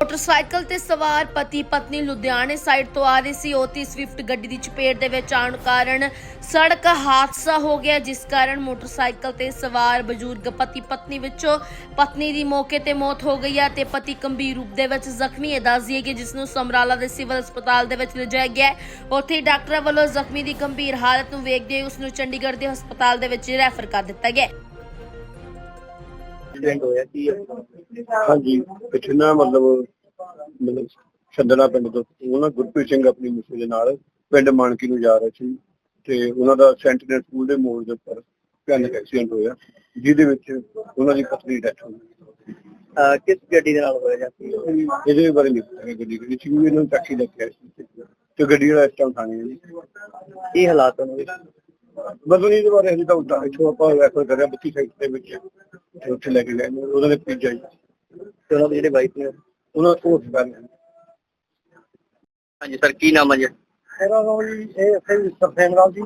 Motorcycle ਤੇ ਸਵਾਰ ਪਤੀ ਪਤਨੀ ਲੁਧਿਆਣੇ ਸਾਈਡ ਤੋਂ ਆ ਰਹੀ ਸੀ। ਉਹਤੀ ਸਵਿਫਟ ਗੱਡੀ ਦੀ ਚਪੇਟ ਦੇ ਵਿੱਚ ਆਉਣ ਕਾਰਨ ਸੜਕ ਹਾਦਸਾ ਹੋ ਗਿਆ, ਜਿਸ ਕਾਰਨ ਮੋਟਰਸਾਈਕਲ ਤੇ ਸਵਾਰ ਬਜ਼ੁਰਗ ਪਤੀ ਪਤਨੀ ਵਿੱਚੋਂ ਪਤਨੀ ਦੀ ਮੌਕੇ ਤੇ ਮੌਤ ਹੋ ਗਈ ਹੈ ਤੇ ਪਤੀ ਗੰਭੀਰ ਰੂਪ ਦੇ ਵਿੱਚ ਜ਼ਖਮੀ ਹੈ। ਦੱਸ ਦਈਏ ਕਿ ਜਿਸ ਨੂੰ ਸਮਰਾਲਾ ਦੇ ਸਿਵਲ ਹਸਪਤਾਲ ਦੇ ਵਿੱਚ ਲਿਜਾਇਆ ਗਿਆ ਉੱਥੇ ਡਾਕਟਰਾਂ ਵੱਲੋਂ ਜ਼ਖਮੀ ਦੀ ਗੰਭੀਰ ਹਾਲਤ ਨੂੰ ਵੇਖਦੇ ਹੋਏ ਉਸ ਨੂੰ ਚੰਡੀਗੜ੍ਹ ਦੇ ਹਸਪਤਾਲ ਦੇ ਵਿੱਚ ਰੈਫਰ ਕਰ ਦਿੱਤਾ ਗਿਆ ਐਕਸੀਡੈਂਟ ਹੋਇਆ ਕੀ ਹਾਂਜੀ ਪਿੱਛੇ ਨਾ ਮਤਲਬ ਮਤਲਬ ਛੱਡਣਾ ਪਿੰਡ ਤੋਂ ਉਹਨਾਂ ਗੁਰਪ੍ਰੀਤ ਸਿੰਘ ਆਪਣੀ ਮਿਸੇ ਦੇ ਨਾਲ ਪਿੰਡ ਮਾਨਕੀ ਨੂੰ ਜਾ ਰਹੇ ਸੀ ਤੇ ਉਹਨਾਂ ਦਾ ਸੈਂਟੀਨਲ ਸਕੂਲ ਦੇ ਮੋੜ ਦੇ ਉੱਪਰ ਭਿਆਨਕ ਐਕਸੀਡੈਂਟ ਹੋਇਆ ਜਿਹਦੇ ਵਿੱਚ ਉਹਨਾਂ ਦੀ ਪਤਨੀ ਡੈਥ ਹੋ ਗਈ। ਅਹ ਕਿਸ ਗੱਡੀ ਦੇ ਨਾਲ ਹੋਇਆ ਜਾਂ ਕੀ? ਇਹਦੇ ਬਾਰੇ ਨਹੀਂ ਪਤਾ ਗੱਡੀ ਕਿਹੜੀ ਸੀ ਵੀ ਇਹਨਾਂ ਨੂੰ ਟੈਕਸੀ ਲੈ ਕੇ ਆਏ ਸੀ ਤੇ ਗੱਡੀ ਵਾਲਾ ਇਸ ਟਾਈਮ ਥਾਣੇ ਹੈ ਜੀ। ਕੀ ਹਾਲਾਤ ਹਨ? ਬਦਲ ਇਹਦੇ ਬਾਰੇ ਅਸੀਂ ਤਾਂ ਉੱਦਾਂ ਇੱਥੋਂ ਆਪਾਂ ਰੈਫਰ ਕਰਿਆ 32 ਸਾਈਡ ਦੇ ਵਿੱਚ ਤੇ ਉੱਥੇ ਲੈ ਕੇ ਗਏ ਨੇ ਉਹਨਾਂ ਨੇ ਭੇਜਿਆ ਜੀ। ਤੇ ਉਹਨਾਂ ਦੇ ਜਿਹੜੇ ਵਾਈਫ ਨੇ ਉਹਨਾਂ ਕੋਲ ਹਸਪਤਾਲ ਹਾਂਜੀ ਸਰ ਕੀ ਨਾਮ ਹੈ ਜੀ? ਮੇਰਾ ਨਾਮ ਜੀ ਇਹ ਸਹੀ ਸਰਸੇਮ ਰਾਮ ਜੀ।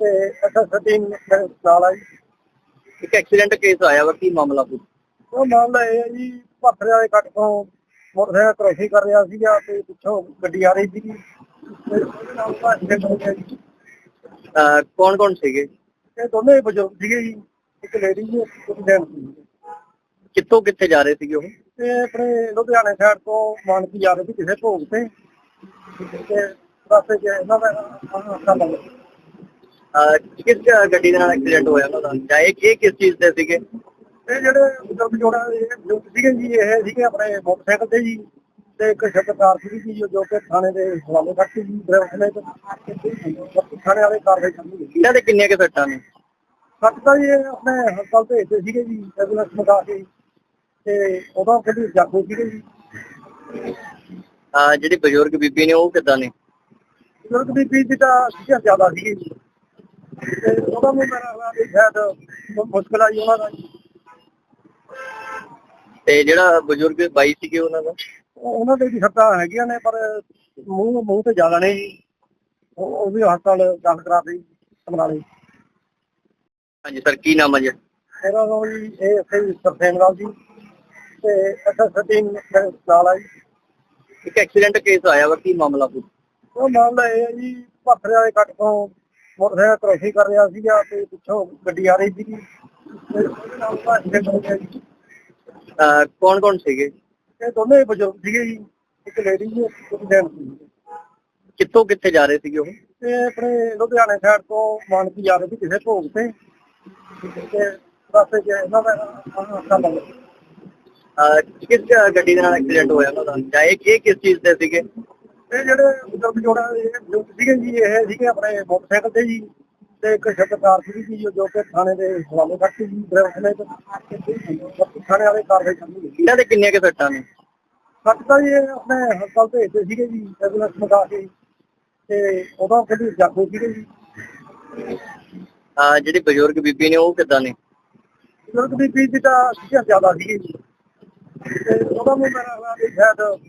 ਤੇ ਅੱਛਾ ਸਟੀਮ ਨਾਲ ਆ ਜੀ ਇੱਕ ਐਕਸੀਡੈਂਟ ਕੇਸ ਆਇਆ ਵਾ ਕੀ ਮਾਮਲਾ ਪੁੱਛ ਉਹ ਮਾਮਲਾ ਇਹ ਹੈ ਜੀ ਭਾਖੜੇ ਵਾਲੇ ਕੱਟ ਤੋਂ ਮੋਟਰਸਾਈਕਲ ਕ੍ਰੋਸਿੰਗ ਕਰ ਰਿਹਾ ਸੀਗਾ ਤੇ ਪਿੱਛੋਂ ਗੱਡੀ ਆ ਰਹੀ ਸੀਗੀ। ਤੇ ਉਹਦੇ ਨਾਲ ਉਹਦਾ accident ਹੋ ਗਿਆ ਜੀ। ਕੌਣ ਕੌਣ ਸੀਗੇ? ਇਹ ਦੋਨੇ ਹੀ ਬਜ਼ੁਰਗ ਸੀਗੇ ਜੀ। ਇੱਕ ਲੇਡੀ ਜੀ ਇੱਕ ਜੈਂਟ ਸੀ। ਕਿੱਥੋਂ ਕਿੱਥੇ ਜਾ ਰਹੇ ਸੀਗੇ ਉਹ? ਤੇ ਆਪਣੇ ਲੁਧਿਆਣੇ ਸਾਈਡ ਤੋਂ ਮਾਨਕੀ ਜਾ ਰਹੇ ਸੀ ਕਿਸੇ ਭੋਗ ਤੇ। ਤੇ ਰਸਤੇ 'ਚ ਇਹਨਾਂ ਦਾ ਹਾਦਸਾ ਲੱਗ ਕਿਸ ਗੱਡੀ ਦੇ ਨਾਲ ਐਕਸੀਡੈਂਟ ਹੋਇਆ ਉਹਨਾਂ ਦਾ? ਜਾਂ ਇਹ ਇਹ ਕਿਸ ਚੀਜ਼ ਤੇ ਸੀਗੇ? ਇਹ ਜਿਹੜੇ ਬਜ਼ੁਰਗ ਜੋੜਾ ਇਹ ਸੀਗੇ ਜੀ ਇਹ ਸੀਗੇ ਆਪਣੇ ਮੋਟਰਸਾਈਕਲ ਤੇ ਜੀ। ਤੇ ਇੱਕ ਸ਼ਬਦਕਾਰ ਸੀਗੀ ਜੀ ਜੋ- ਕਿ ਥਾਣੇ ਦੇ ਹਵਾਲੇ ਕਰਤੀ ਜੀ ਡਰਾਈਵਰ ਨੇ ਤੇ ਥਾਣੇ ਵਾਲੇ ਕਾਰਵਾਈ ਕਰਨੀ ਇਹਨਾਂ ਦੇ ਕਿੰਨੀਆਂ ਕਿ ਸੱਟਾਂ ਨੇ? ਸੱਚ ਤਾਂ ਜੀ ਆਪਣੇ ਹਸਪਤਾਲ ਭੇਜਦੇ ਸੀਗੇ ਜੀ ਐਂਬੂਲੈਂਸ ਮੰਗਾ ਕੇ। ਤੇ ਉਦੋਂ ਕਿਹੜੀ ਜਾਗੋ ਸੀਗੇ ਜੀ। ਅਹ ਜਿਹੜੀ ਬਜ਼ੁਰਗ ਬੀਬੀ ਨੇ ਉਹ ਕਿੱਦਾਂ ਨੇ? ਬਜ਼ੁਰਗ ਦੀ ਪੀੜ ਤਾਂ ਸੀਗਾ ਜ਼ਿਆਦਾ ਸੀਗੀ ਜੀ। ਤੇ ਉਹਦਾ ਨੂੰ ਮੇਰਾ ਖਿਆਲ ਵੀ ਸ਼ਾਇਦ ਮੁਸ਼ਕਿਲ ਆਈ ਉਹਨਾਂ ਦਾ। ਤੇ ਜਿਹੜਾ ਬਜ਼ੁਰਗ ਬਾਈ ਸੀਗੇ ਉਹਨਾਂ ਦਾ? ਉਹਨਾਂ ਦੇ ਵੀ ਸੱਟਾਂ ਹੈਗੀਆਂ ਨੇ ਪਰ ਮੂੰਹ ਮੂੰਹ ਤੇ ਜ਼ਿਆਦਾ ਨੇ ਜੀ ਉਹ ਉਹ ਵੀ ਹਸਪਤਾਲ ਦਾਖਲ ਕਰਾ ਦਿੱਤੀ ਸਮਰਾਲੇ ਹਾਂਜੀ ਸਰ ਕੀ ਨਾਮ ਹੈ ਜੀ? ਮੇਰਾ ਨਾਮ ਜੀ ਇਹ ਸਹੀ ਸਰਸੇਮ ਰਾਮ ਜੀ। ਤੇ ਸਟੀਮ ਨਾਲ ਆ ਜੀ। ਇੱਕ ਐਕਸੀਡੈਂਟ ਕੇਸ ਆਇਆ ਵਾ ਕੀ ਮਾਮਲਾ ਪੁੱਛ ਉਹ ਮਾਮਲਾ ਇਹ ਹੈ ਜੀ ਭਾਖੜੇ ਵਾਲੇ ਕੱਟ ਤੋਂ ਮੋਟਰਸਾਈਕਲ ਕ੍ਰੋਸਿੰਗ ਕਰ ਰਿਹਾ ਸੀਗਾ ਤੇ ਪਿੱਛੋਂ ਗੱਡੀ ਆ ਰਹੀ ਸੀਗੀ। ਤੇ ਉਹਦੇ ਨਾਲ ਉਹਦਾ accident ਹੋ ਗਿਆ ਜੀ ਕੌਣ ਕੌਣ ਸੀਗੇ? ਇਹ ਦੋਨੇ ਬਜ਼ੁਰਗ ਸੀਗੇ ਜੀ ਇੱਕ ਲੇਡੀ ਜੀ ਇੱਕ ਜੈਂਟ ਸੀ। ਕਿੱਥੋਂ ਕਿੱਥੇ ਜਾ ਰਹੇ ਸੀਗੇ ਉਹ? ਤੇ ਆਪਣੇ ਲੁਧਿਆਣੇ ਸਾਈਡ ਤੋਂ ਮਾਨਕੀ ਜਾ ਰਹੇ ਸੀ ਕਿਸੇ ਭੋਗ ਤੇ। ਤੇ ਰਸਤੇ 'ਚ ਇਹਨਾਂ ਦਾ ਹਾਦਸਾ ਲੱਗ ਕਿਸ ਗੱਡੀ ਦੇ ਨਾਲ ਐਕਸੀਡੈਂਟ ਹੋਇਆ ਉਹਨਾਂ ਦਾ? ਜਾਂ ਇਹ ਇਹ ਕਿਸ ਚੀਜ਼ ਤੇ ਸੀਗੇ? ਇਹ ਜਿਹੜੇ ਬਜ਼ੁਰਗ ਜੋੜਾ ਇਹ ਬਜ਼ੁਰਗ ਸੀਗੇ ਜੀ ਇਹ ਸੀਗੇ ਆਪਣੇ ਮੋਟਰਸਾਈਕਲ ਤੇ ਜੀ। ਤੇ ਇੱਕ ਸ਼ਬਦਕਾਰ ਸੀਗੀ ਜੀ ਜੋ ਕਿ ਥਾਣੇ ਦੇ ਹਵਾਲੇ ਕਰਤੀ ਜੀ ਡਰਾਈਵਰ ਨੇ ਤੇ ਥਾਣੇ ਵਾਲੇ ਕਾਰਵਾਈ ਕਰਨੀ ਹੈ ਇਹਨਾਂ ਦੇ ਕਿੰਨੀਆਂ ਕਿ ਸੱਟਾਂ ਨੇ? ਸੱਚ ਤਾਂ ਜੀ ਇਹ ਆਪਣੇ ਹਸਪਤਾਲ ਭੇਜਦੇ ਸੀਗੇ ਜੀ ਐਂਬੂਲੈਂਸ ਮੰਗਾ ਕੇ। ਤੇ ਉਦੋਂ ਕਿਹੜੀ ਜਾਗੋ ਸੀਗੇ ਜੀ। ਅਹ ਜਿਹੜੀ ਬਜ਼ੁਰਗ ਬੀਬੀ ਨੇ ਉਹ ਕਿੱਦਾਂ ਨੇ? ਬਜ਼ੁਰਗ ਦੀ ਪੀੜ ਤਾਂ ਸੀਗਾ ਜ਼ਿਆਦਾ ਸੀਗੀ ਜੀ। ਤੇ ਉਹਦਾ ਨੂੰ ਮੇਰਾ ਖਿਆਲ ਵੀ ਸ਼ਾਇਦ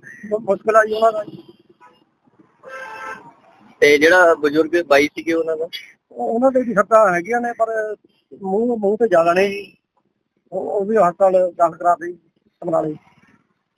ਮੁਸ਼ਕਿਲ ਆਈ ਉਹਨਾਂ ਦਾ। ਤੇ ਜਿਹੜਾ ਬਜ਼ੁਰਗ ਬਾਈ ਸੀਗੇ ਉਹਨਾਂ ਦਾ? ਉਹਨਾਂ ਦੇ ਵੀ ਸੱਟਾਂ ਹੈਗੀਆਂ ਨੇ, ਪਰ ਮੂੰਹ ਮੂੰਹ ਤੇ ਜ਼ਿਆਦਾ ਨੇ ਜੀ। ਉਹ ਉਹ ਵੀ ਹਸਪਤਾਲ ਦਾਖਲ ਕਰਾ ਦਿੱਤੀ ਸਮਰਾਲੇ